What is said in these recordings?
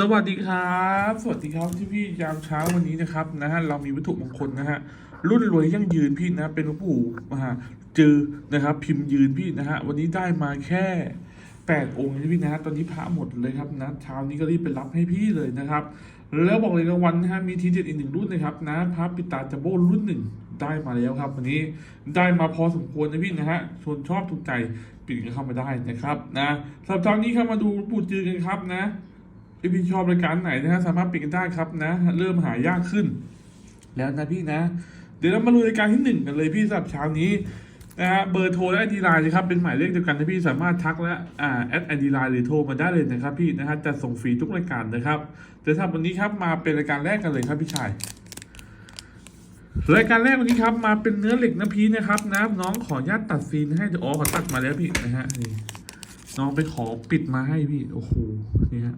สวัสดีครับ สวัสดีครับที่พี่ยามเช้าวันนี้นะครับนะฮะเรามีวัตถุมงคลนะฮะรุ่นรวยยั่งยืนพี่นะเป็นหลวงปู่มหาจือนะครับ พิมพ์ยืนพี่นะฮะวันนี้ได้มาแค่แปดองค์นะพี่นะตอนนี้พระหมดเลยครับนะเช้านี้ก็รีบไปรับให้พี่เลยนะครับ แล้วบอกเลยรางวัลนะฮะมีทีเด็ดอีกหนึ่งรุ่นนะครับนะพระปิตาจัมโบ้รุ่นหนึ่งได้มาแล้วครับ วันนี้ได้มาพอสมควรนะพี่นะฮะชวนชอบถูกใจปิดกันเข้ามาได้นะครับนะสำหรับตอนนี้ครับมาดูปู่จือกันครับนะ พี่พี่ชอบรายการไหนนะฮะสามารถปิดกันได้ครับนะ เริ่มหายากขึ้น แล้วนะพี่นะ เดี๋ยวเรามาดูรายการที่หนึ่งกันเลยพี่สำหรับเช้านี้นะฮะเบอร์โทรและไอดีไลน์นะครับเป็นหมายเลขเดียวกันนะพี่สามารถทักและอ่าแอดไอดีไลน์หรือโทรมาได้เลยนะครับพี่นะฮะจะส่งฟรีทุกรายการนะครับเดี๋ยวถ้าวันนี้ครับมาเป็นรายการแรกกันเลยครับพี่ชายรายการแรกวันนี้ครับมาเป็นเนื้อเหล็กน้ำพีนะครับนะน้องขอญาตตัดซีนให้อ๋อขอตัดมาแล้วพี่นะฮะนี่น้องไปขอปิดมาให้พี่โอ้โหนี่ฮะ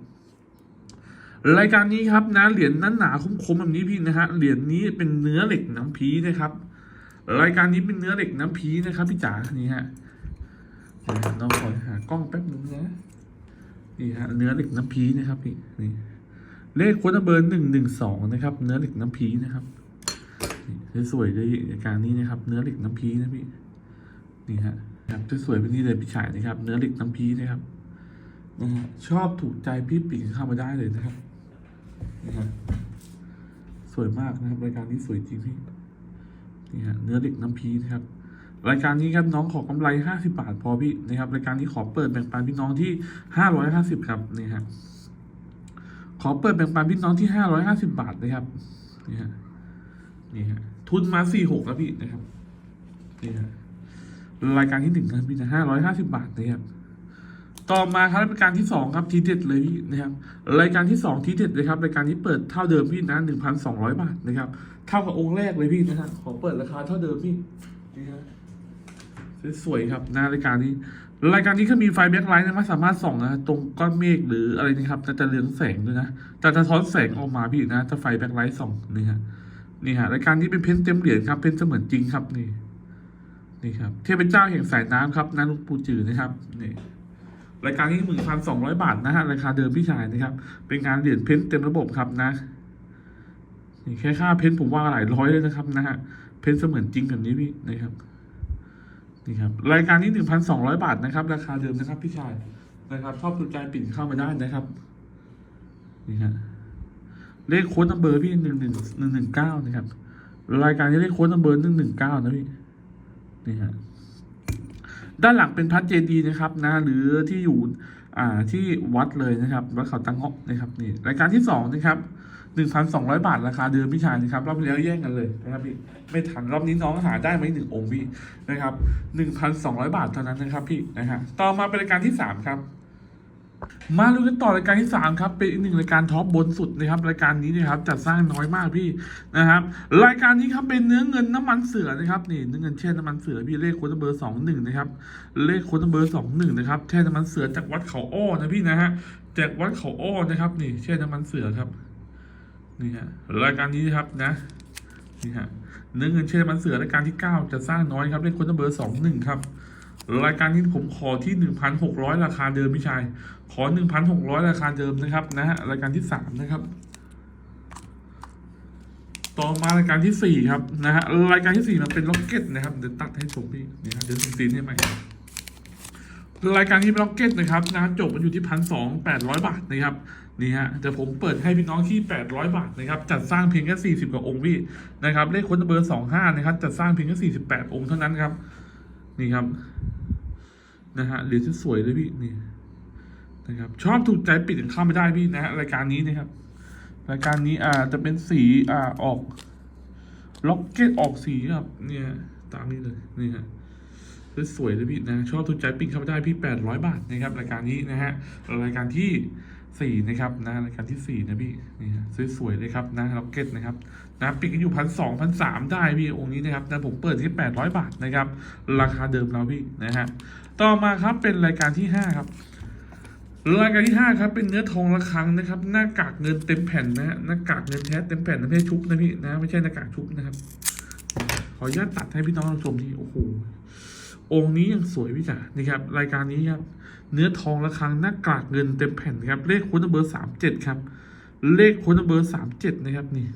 รายการนี้ครับนะเหรียญนั้นหนาคมๆแบบนี้พี่นะฮะเหรียญนี้เป็นเนื้อเหล็กน้ำพีนะครับ รายการนี้เป็นเนื้อเหล็กน้ำพีนะครับพี่จ๋านี่ฮะเดี๋ยวน้องขอหากล้องแป๊บนึงนะนี่ฮะเนื้อเหล็กน้ำพีนะครับพี่นี่เลขโค้ดเบอร์หนึ่งหนึ่งสองนะครับ เนื้อเหล็กน้ำพีนะครับสวยๆเลยรายการนี้นะครับ เนื้อเหล็กน้ำพีนะพี่นี่ฮะครับสวยๆแบบนี้เลยพี่ชายนะครับ เนื้อเหล็กน้ำพีนะครับนะฮะชอบถูกใจพี่ปิ่งเข้ามาได้เลยนะครับ นี่ฮะสวยมากนะครับรายการนี้สวยจริงพี่นี่ฮะเนื้อเด็กน้ำพีนะครับ รายการนี้ครับน้องขอกำไรห้าสิบาทพอพี่นะครับรายการนี้ขอเปิดแบ่งปันพี่น้องที่ห้าร้อยห้าสิบครับนี่ฮะขอเปิดแบ่งปันพี่น้องที่ห้าร้อยห้าสิบาทนะครับนี่ฮะนี่ฮะทุนมาสี่หกแล้วพี่นะครับนี่ฮะรายการที่หนึ่งครับพี่นะห้าร้อยห้าสิบาทนะครับ ต่อมาครับรายการที่สองครับทีเด็ดเลยพี่นะครับรายการที่สองทีเด็ดเลยครับรายการนี้เปิดเท่าเดิมพี่นะหนึ่งพันสองร้อยบาทนะครับเท่ากับองค์แรกเลยพี่นะฮะขอเปิดราคาเท่าเดิมพี่นี่ฮะสวยครับนะรายการนี้ รายการนี้ก็มีไฟแบ็คไลท์นะมันสามารถส่องนะตรงก้อนเมฆหรืออะไรนะครับจะเรืองแสงด้วยนะแต่จะท้อนแสงออกมาพี่นะถ้าไฟแบ็คไลท์ส่องนี่ฮะนี่ฮะรายการนี้เป็นเพ้นเต็มเหรียญครับเพ้นเสมือนจริงครับนี่นี่ครับเทพเจ้าแห่งสายน้ำครับนาลุงปูจือนะครับนี่ รายการนี้หมื่นพันสองร้อยบาทนะฮะราคาเดิมพี่ชายนะครับ เป็นงานเหรียญเพ้นเต็มระบบครับนะนี่แค่ค่าเพ้นผมว่าหลายร้อยเลยนะครับนะฮะเพ้นเสมือนจริงแบบนี้พี่นะครับนี่ครับรายการนี้หนึ่งพันสองร้อยบาทนะครับ ราคาเดิมนะครับ พี่ชายนะครับ ชอบสนใจปิ่นเข้ามาได้นะครับนี่ฮะเลขโค้ดนัมเบอร์พี่หนึ่งหนึ่งหนึ่งหนึ่งเก้านะครับ รายการนี้เลขโค้ดนัมเบอร์หนึ่งหนึ่งเก้านะพี่นี่ฮะ ด้านหลังเป็นพระเจดีย์นะครับนะหรือที่อยู่อ่าที่วัดเลยนะครับวัดเขาตังเงาะนะครับนี่รายการที่สองนะครับหนึ่งพันสองร้อยบาทราคาเดิมพี่ชายนะครับรอบที่แล้วแย่งกันเลยนะครับพี่ไม่ทันรอบนี้น้องหาได้ไหมหนึ่งองค์พี่นะครับหนึ่งพันสองร้อยบาทเท่านั้นนะครับพี่นะฮะต่อมาเป็นรายการที่สามครับ มาดูกันต่อรายการที่สามครับ เป็นอีกหนึ่งรายการท็อปบนสุดนะครับ รายการนี้นะครับจัดสร้างน้อยมากพี่นะครับ รายการนี้ครับเป็นเนื้อเงินน้ำมันเสือนะครับนี่เนื้อเงินแช่น้ำมันเสือพี่เลขโค้ดเบอร์สองหนึ่งนะครับเลขโค้ดเบอร์สองหนึ่งนะครับแช่น้ำมันเสือจากวัดเขาอ้อนะพี่นะฮะจากวัดเขาอ้อนะครับ นี่แช่น้ำมันเสือครับนี่ฮะรายการนี้นะครับนะนี่ฮะเนื้อเงินแช่น้ำมันเสือรายการที่เก้าจะสร้างน้อยครับเลขโค้ดเบอร์สองหนึ่งครับ รายการนี้ผมขอที่หนึ่งพันหกร้อยราคาเดิมพี่ชาย ขอหนึ่งพันหกร้อยราคาเดิมนะครับนะฮะรายการที่สามนะครับ ต่อมารายการที่สี่ครับนะฮะรายการที่สี่มันเป็นล็อกเก็ตนะครับเดี๋ยวตัดให้ชมพี่นี่ฮะเดี๋ยวซีนให้ใหม่รายการที่เป็นล็อกเก็ตนะครับนะจบมันอยู่ที่พันสองแปดร้อยบาทนะครับนี่ฮะเดี๋ยวผมเปิดให้พี่น้องที่แปดร้อยบาทนะครับจัดสร้างเพียงแค่สี่สิบกว่าองค์พี่นะครับเลขค้นเบอร์สองห้านะครับจัดสร้างเพียงแค่สี่สิบแปดองค์เท่านั้นครับ นี่ครับ นะฮะเหรียญสวยเลยพี่นี่นะครับ ชอบถูกใจปิดกันเข้าไม่ได้พี่นะฮะรายการนี้นะครับ รายการนี้อ่าจะเป็นสีอ่าออกล็อกเก็ตออกสีแบบเนี่ย ตามนี้เลยนี่ฮะสวยเลยพี่นะ ชอบถูกใจปิ้งเข้าไปได้พี่แปดร้อยบาทนะครับ รายการนี้นะฮะรายการที่ สี่นะครับนะรายการที่สี่นะพี่นี่ฮะสวยๆเลยครับนะล็อกเก็ตนะครับนะปิดกันอยู่พันสองพันสามได้พี่องค์นี้นะครับนะผมเปิดที่แปดร้อยบาทนะครับ ราคาเดิมเราพี่นะฮะต่อมาครับเป็นรายการที่ห้าครับรายการที่ห้าครับเป็นเนื้อทองระฆังนะครับ หน้ากากเงินเต็มแผ่นนะฮะหน้ากากเงินแท้เต็มแผ่นนะไม่ใช่ชุบนะพี่นะ ไม่ใช่หน้ากากชุบนะครับ ขออนุญาตตัดให้พี่น้องชมที่โอ้โห องค์นี้ยังสวยพี่จ๋านี่ครับรายการนี้ครับเนื้อทองระฆังหน้ากากเงินเต็มแผ่นครับเลขโค้ดเบอร์สามเจ็ดครับ เลขโค้ดเบอร์สามเจ็ดนะครับนี่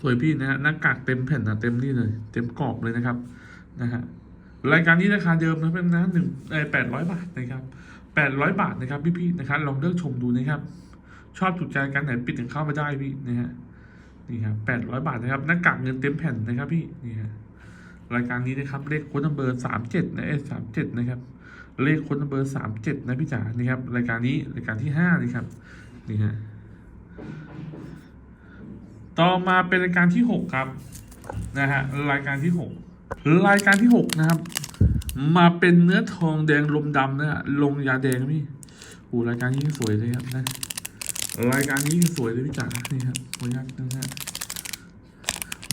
สวยพี่นะฮะหน้ากากเต็มแผ่นนะเต็มนี่เลย เต็มกรอบเลยนะครับนะฮะรายการนี้ราคาเดิมนะเป็นนะหนึ่งแปดร้อยบาทนะครับแปดร้อยบาทนะครับพี่พี่ๆนะครับลองเลือกชมดูนะครับ ชอบถูกใจกันไหนปิดถึงเข้ามาได้พี่นะฮะนี่ครับแปดร้อยบาทนะครับหน้ากากเงินเต็มแผ่นนะครับพี่นี่ฮะ รายการนี้นะครับเลขโค้ดนัมเบอร์สามเจ็ดนะเอสามเจ็ดนะครับเลขโค้ดนัมเบอร์สามเจ็ดนะพี่จ๋านี่ครับรายการนี้รายการที่ห้านี่ครับนี่ฮะต่อมาเป็นรายการที่หกครับนะฮะรายการที่หกรายการที่หกนะครับ มาเป็นเนื้อทองแดงลมดำนะฮะลงยาแดงพี่โอ้รายการนี้สวยเลยครับนะรายการนี้สวยเลยพี่จ๋านี่ครับขออนุญาตนะฮะ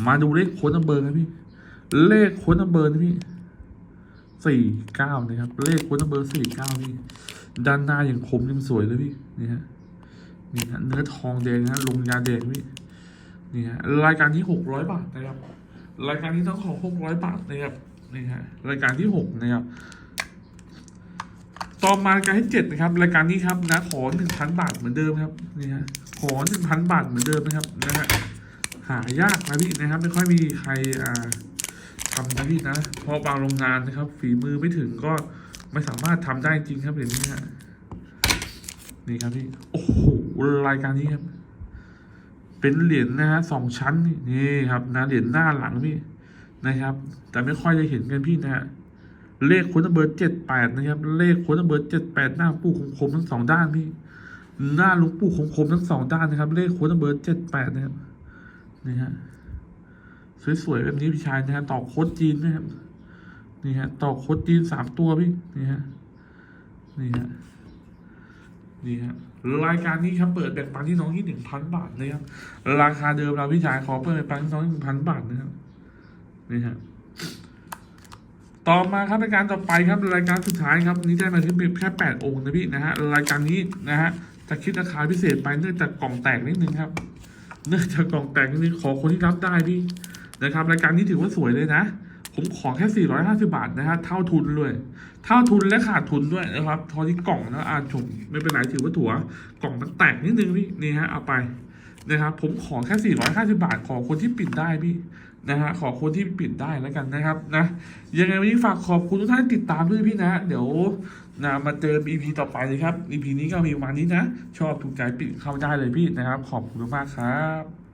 มาดูเลขโค้ดนัมเบอร์นะพี่ เลขค้ดนัมเบอร์นะพี่สี่เก้านะครับ เลขค้ดนัมเบอร์สี่เก้าพี่ด้านหน้าอย่างคมยังสวยเลยพี่นี่ฮะนี่ฮะเนื้อทองแดงนะฮะลงยาแดงพี่นี่ฮะรายการที่หกร้อยบาทนะครับ รายการที่ต้องขอหกร้อยบาทนะครับนี่ฮะรายการที่หกนะครับต่อมารายการที่เจ็ดนะครับ รายการนี้ครับนะขอหนึ่งพันบาทเหมือนเดิมครับนี่ฮะขอหนึ่งพันบาทเหมือนเดิมนะครับนะฮะหายากนะพี่นะครับ ไม่ค่อยมีใครอ่า ทำนะพี่นะเพราะบางโรงงานนะครับ ฝีมือไม่ถึงก็ไม่สามารถทำได้จริงครับเหรียญนี้ฮะนี่ครับพี่โอ้โหรายการนี้ครับ เป็นเหรียญนะฮะสองชั้นนี่ครับนะเหรียญหน้าหลังพี่นะครับ แต่ไม่ค่อยจะเห็นกันพี่นะฮะเลขค้นเบอร์เจ็ดแปดนะครับ เลขค้นเบอร์เจ็ดแปดหน้าปู่คมๆทั้งสองด้านพี่หน้าลุงปู่คมๆทั้งสองด้านนะครับ เลขค้นเบอร์เจ็ดแปดนะครับนี่ฮะ สวยๆแบบนี้พี่ชายนะฮะต่อโคดจีนนะครับนี่ฮะต่อโคดจีนสามตัวพี่นี่ฮะนี่ฮะนี่ฮะรายการนี้ครับเปิดแบ่งปันที่น้องที่หนึ่งพันบาทนะครับราคาเดิมเราพี่ชายขอเปิดแบ่งปันที่น้องหนึ่งพันบาทนะครับนี่ฮะต่อมาครับรายการต่อไปครับรายการสุดท้ายครับนี้ได้มาที่แค่แปดองค์นะพี่นะฮะรายการนี้นะฮะจะคิดราคาพิเศษไปเนื่องจากกล่องแตกนิดนึงครับ เนื่องจากกล่องแตกนิดนึงขอคนที่รับได้พี่ นะครับรายการนี้ถือว่าสวยเลยนะ ผมขอแค่ 450 บาทนะฮะเท่าทุนเลย เท่าทุนและขาดทุนด้วยนะครับทอที่กล่องนะอ่านชมไม่เป็นไรถือว่าถั่วกล่องมันแตกนิดนึงพี่นี่ฮะเอาไปนะครับผมขอแค่ 450 บาท ขอคนที่ปิดได้พี่นะฮะขอคนที่ปิดได้แล้วกันนะครับนะยังไงวันนี้ฝากขอบคุณทุกท่านติดตามด้วยพี่นะ เดี๋ยวนะมาเจอ EP ต่อไปเลยครับ EP นี้ก็มีประมาณนี้นะ ชอบถูกใจปิดเข้าได้เลยพี่นะครับ ขอบคุณมากครับ